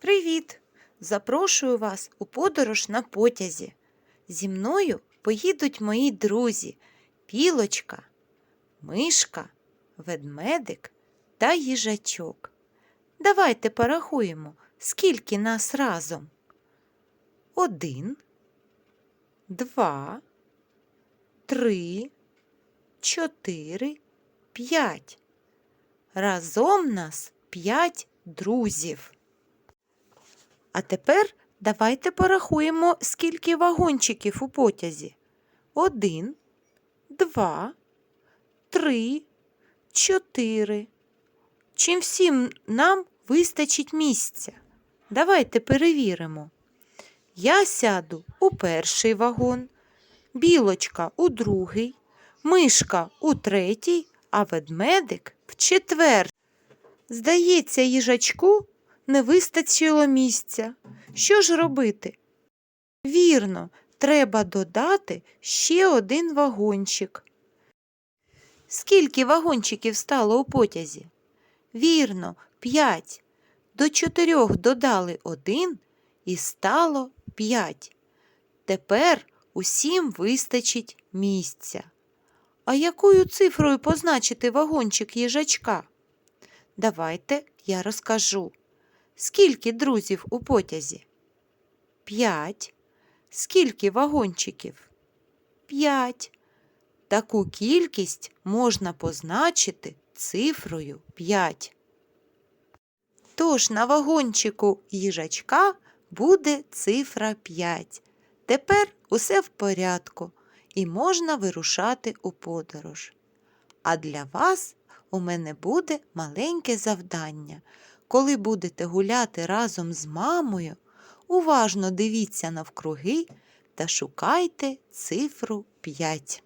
Привіт! Запрошую вас у подорож на потязі. Зі мною поїдуть мої друзі Пілочка, Мишка, Ведмедик та їжачок. Давайте порахуємо, скільки нас разом. Один, два, три, чотири, п'ять. Разом нас п'ять друзів. А тепер давайте порахуємо, скільки вагончиків у потязі. Один, два, три, чотири. Чим всім нам вистачить місця? Давайте перевіримо. Я сяду у перший вагон, білочка у другий, мишка у третій, а ведмедик в четвертий. Здається, їжачку не вистачило місця. Що ж робити? Вірно, треба додати ще один вагончик. Скільки вагончиків стало у потязі? Вірно, п'ять. До чотирьох додали один і стало п'ять. Тепер усім вистачить місця. А якою цифрою позначити вагончик їжачка? Давайте я розкажу. Скільки друзів у потязі? П'ять. Скільки вагончиків? П'ять. Таку кількість можна позначити цифрою 5. Тож на вагончику їжачка буде цифра 5. Тепер усе в порядку і можна вирушати у подорож. А для вас у мене буде маленьке завдання. Коли будете гуляти разом з мамою, уважно дивіться навкруги та шукайте цифру 5.